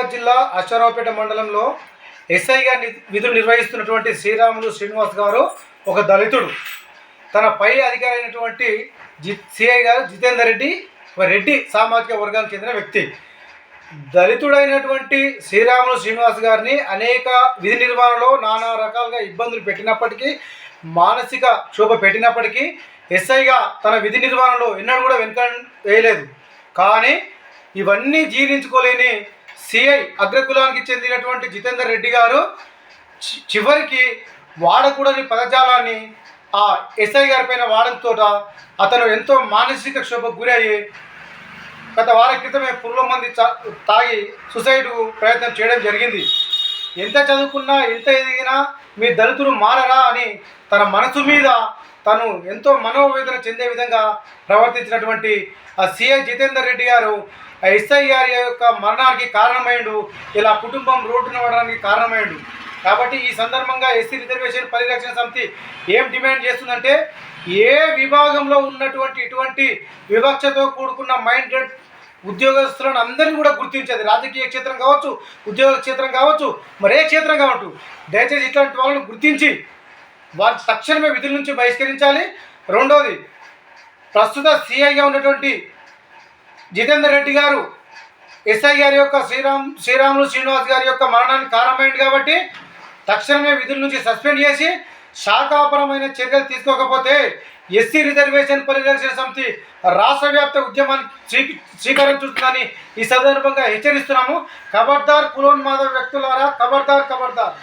నిజామాబాద్ జిల్లా అశ్వరావుపేట మండలంలో ఎస్ఐగా ని- విధులు నిర్వహిస్తున్నటువంటి శ్రీరాములు శ్రీనివాస్ గారు ఒక దళితుడు. తన పై అధికారి అయినటువంటి జి సిఐ గారు జితేందర్ రెడ్డి రెడ్డి సామాజిక వర్గానికి చెందిన వ్యక్తి. దళితుడైనటువంటి శ్రీరాములు శ్రీనివాస్ గారిని అనేక విధి నిర్వహణలో నానా రకాలుగా ఇబ్బందులు పెట్టినప్పటికీ మానసిక క్షోభ పెట్టినప్పటికీ ఎస్ఐగా తన విధి నిర్వహణలో ఎన్నడూ కూడా వెనుక వేయలేదు. కానీ ఇవన్నీ జీర్ణించుకోలేని సిఐ అగ్రకులానికి చెందినటువంటి జితేందర్ రెడ్డి గారు చి- చివరికి వాడకూడని పదజాలాన్ని ఆ ఎస్ఐ గారి పైన వాడంతో అతను ఎంతో మానసిక క్షోభకు గురయ్యి గత వారం క్రితమే పుర్ల మంది తాగి సుసైడ్ ప్రయత్నం చేయడం జరిగింది. ఎంత చదువుకున్నా ఎంత ఎదిగినా మీ దళితులు మారరా అని తన మనసు మీద తను ఎంతో మనోవేదన చెందే విధంగా ప్రవర్తించినటువంటి ఆ సిఐ జితేందర్ రెడ్డి గారు ఎస్ఐ గారి యొక్క మరణానికి కారణమైండు ఇలా కుటుంబం రోడ్డున పడడానికి కారణమైండు కాబట్టి ఈ సందర్భంగా ఎస్సీ రిజర్వేషన్ పరిరక్షణ సమితి ఏం డిమాండ్ చేస్తుందంటే ఏ విభాగంలో ఉన్నటువంటి ఇటువంటి వివక్షతో కూడుకున్న మైండెడ్ ఉద్యోగస్తులను అందరినీ కూడా గుర్తించేది. రాజకీయ క్షేత్రం కావచ్చు ఉద్యోగ క్షేత్రం కావచ్చు మరే క్షేత్రం కావచ్చు దయచేసి ఇట్లాంటి వాళ్ళని గుర్తించి వారు తక్షణమే విధుల నుంచి బహిష్కరించాలి. రెండవది ప్రస్తుత సిఐగా ఉన్నటువంటి జితేందర్ రెడ్డి గారు ఎస్ఐ గారి యొక్క శ్రీరామ్ శ్రీరాములు శ్రీనివాస్ గారి యొక్క మరణానికి కారణమైంది కాబట్టి తక్షణమే విధుల నుంచి సస్పెండ్ చేసి శాఖాపరమైన చర్యలు తీసుకోకపోతే ఎస్సీ రిజర్వేషన్ పరిరక్షణ సమితి రాష్ట్ర వ్యాప్త ఉద్యమాన్ని స్వీ శ్రీకారం ఈ సందర్భంగా హెచ్చరిస్తున్నాము. ఖబర్దార్ కులోన్మాద వ్యక్తులారా ఖబర్దార్ ఖబర్దార్.